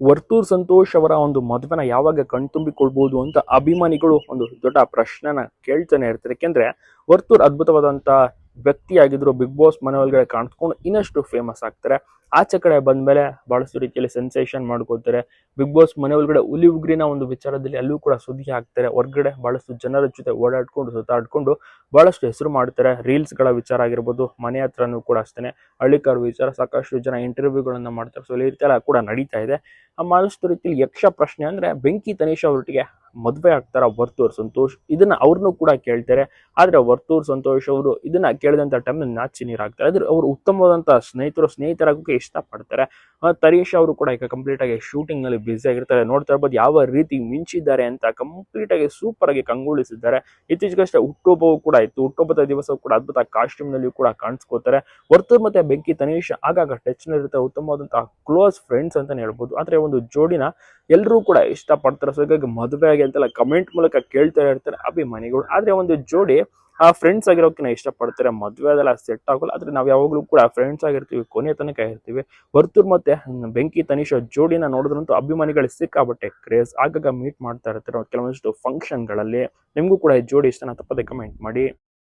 ವರ್ತೂರ್ ಸಂತೋಷ್ ಅವರ ಒಂದು ಮದುವೆನ ಯಾವಾಗ ಕಣ್ತುಂಬಿಕೊಳ್ಬಹುದು ಅಂತ ಅಭಿಮಾನಿಗಳು ಒಂದು ದೊಡ್ಡ ಪ್ರಶ್ನೆನ ಕೇಳ್ತಾನೆ ಇರ್ತಾರೆ. ಯಾಕೆಂದ್ರೆ ವರ್ತೂರ್ ಅದ್ಭುತವಾದಂತ ವ್ಯಕ್ತಿಯಾಗಿದ್ರು, ಬಿಗ್ ಬಾಸ್ ಮನೆ ಒಳಗಡೆ ಕಾಣಿಸ್ಕೊಂಡು ಇನ್ನಷ್ಟು ಫೇಮಸ್ ಆಗ್ತಾರೆ. ಆಚೆ ಕಡೆ ಬಂದ್ಮೇಲೆ ಬಹಳಷ್ಟು ರೀತಿಯಲ್ಲಿ ಸೆನ್ಸೇಷನ್ ಮಾಡ್ಕೋತಾರೆ ಬಿಗ್ ಬಾಸ್ ಮನೆ ಒಳಗಡೆ ಹುಲಿ ಉಗ್ರಿನ ಒಂದು ವಿಚಾರದಲ್ಲಿ ಅಲ್ಲೂ ಕೂಡ ಸುದ್ದಿ ಹಾಕ್ತಾರೆ. ಹೊರಗಡೆ ಬಹಳಷ್ಟು ಜನರ ಜೊತೆ ಓಡಾಡ್ಕೊಂಡು, ಸುತ್ತಾಡ್ಕೊಂಡು ಬಹಳಷ್ಟು ಹೆಸರು ಮಾಡ್ತಾರೆ. ರೀಲ್ಸ್ಗಳ ವಿಚಾರ ಆಗಿರ್ಬೋದು, ಮನೆ ಹತ್ರನೂ ಕೂಡ ಅಷ್ಟೇ ಹಳ್ಳಿಕಾರ ವಿಚಾರ ಸಾಕಷ್ಟು ಜನ ಇಂಟರ್ವ್ಯೂಗಳನ್ನು ಮಾಡ್ತಾರೆ. ಸೊ ಈ ರೀತಿ ಎಲ್ಲ ಕೂಡ ನಡೀತಾ ಇದೆ. ಆ ಬಹಳಷ್ಟು ರೀತಿಯಲ್ಲಿ ಯಕ್ಷ ಪ್ರಶ್ನೆ ಅಂದ್ರೆ ಬೆಂಕಿ ತನೀಶ್ ಅವರೊಟ್ಟಿಗೆ ಮದುವೆ ಆಗ್ತಾರ ವರ್ತೂರ್ ಸಂತೋಷ್? ಇದನ್ನ ಅವ್ರನ್ನೂ ಕೂಡ ಕೇಳ್ತಾರೆ. ಆದ್ರೆ ವರ್ತೂರ್ ಸಂತೋಷ್ ಅವರು ಇದನ್ನ ಕೇಳಿದಂತ ಟೈಮ್ ನಾಚಿ ನೀರಾಗ್ತಾರೆ ಅದ್ರ ಅವರು ಉತ್ತಮವಾದಂತ ಸ್ನೇಹಿತರು, ಸ್ನೇಹಿತರಾಗೋಕೆ ಇಷ್ಟಪಡ್ತಾರೆ. ಆ, ತರೀಶ್ ಅವರು ಕೂಡ ಈಗ ಕಂಪ್ಲೀಟ್ ಆಗಿ ಶೂಟಿಂಗ್ನಲ್ಲಿ ಬ್ಯುಸಿ ಆಗಿರ್ತಾರೆ. ನೋಡ್ತಾ ಇರ್ಬೋದು ಯಾವ ರೀತಿ ಮಿಂಚಿದ್ದಾರೆ ಅಂತ ಕಂಪ್ಲೀಟ್ ಆಗಿ ಸೂಪರ್ ಆಗಿ ಕಂಗೊಳಿಸಿದ್ದಾರೆ. ಇತ್ತೀಚೆಗಷ್ಟೇ ಹುಟ್ಟುಹಬ್ಬವು ಕೂಡ ಇತ್ತು. ಹುಟ್ಟುಹಬ್ಬದ ದಿವಸ ಕೂಡ ಅದ್ಭುತ ಕಾಸ್ಟ್ಯೂಮ್ನಲ್ಲಿ ಕೂಡ ಕಾಣಿಸ್ಕೋತಾರೆ ವರ್ತೂರ್ ಮತ್ತೆ ಬೆಂಕಿ ತನೀಶ್ ಆಗಾಗ ಟಚ್ ನಲ್ಲಿರುತ್ತೆ ಉತ್ತಮವಾದಂತಹ ಕ್ಲೋಸ್ ಫ್ರೆಂಡ್ಸ್ ಅಂತಾನೆ ಹೇಳ್ಬೋದು. ಆದ್ರೆ ಒಂದು ಜೋಡಿನ ಎಲ್ಲರೂ ಕೂಡ ಇಷ್ಟಪಡ್ತಾರೆ. ಸೊ ಹೀಗಾಗಿ ಮದುವೆ ಆಗಿ ಅಂತೆಲ್ಲ ಕಮೆಂಟ್ ಮೂಲಕ ಕೇಳ್ತಾ ಇರ್ತಾರೆ ಅಭಿಮಾನಿಗಳು. ಆದ್ರೆ ಒಂದು ಜೋಡಿ ಆ ಫ್ರೆಂಡ್ಸ್ ಆಗಿರೋಕಿನ ಇಷ್ಟಪಡ್ತಾರೆ? ಮದುವೆ ಅದೆಲ್ಲ ಸೆಟ್ ಆಗೋಲ್ಲ. ಆದರೆ ನಾವು ಯಾವಾಗಲೂ ಕೂಡ ಫ್ರೆಂಡ್ಸ್ ಆಗಿರ್ತೀವಿ, ಕೊನೆ ತನಕ ಇರ್ತೀವಿ. ವರ್ತೂರ್ ಮತ್ತೆ ಬೆಂಕಿ, ತನಿಷ, ಜೋಡಿನ ನೋಡಿದ್ರಂತೂ ಅಭಿಮಾನಿಗಳು ಸಿಕ್ಕಾಬಟ್ಟೆ ಕ್ರೇಜ್ ಆಗಾಗ ಮೀಟ್ ಮಾಡ್ತಾ ಇರ್ತಾರೆ ಕೆಲವೊಂದಿಷ್ಟು ಫಂಕ್ಷನ್ಗಳಲ್ಲಿ ನಿಮಗೂ ಕೂಡ ಈ ಜೋಡಿ ಇಷ್ಟನ? ತಪ್ಪದೆ ಕಮೆಂಟ್ ಮಾಡಿ.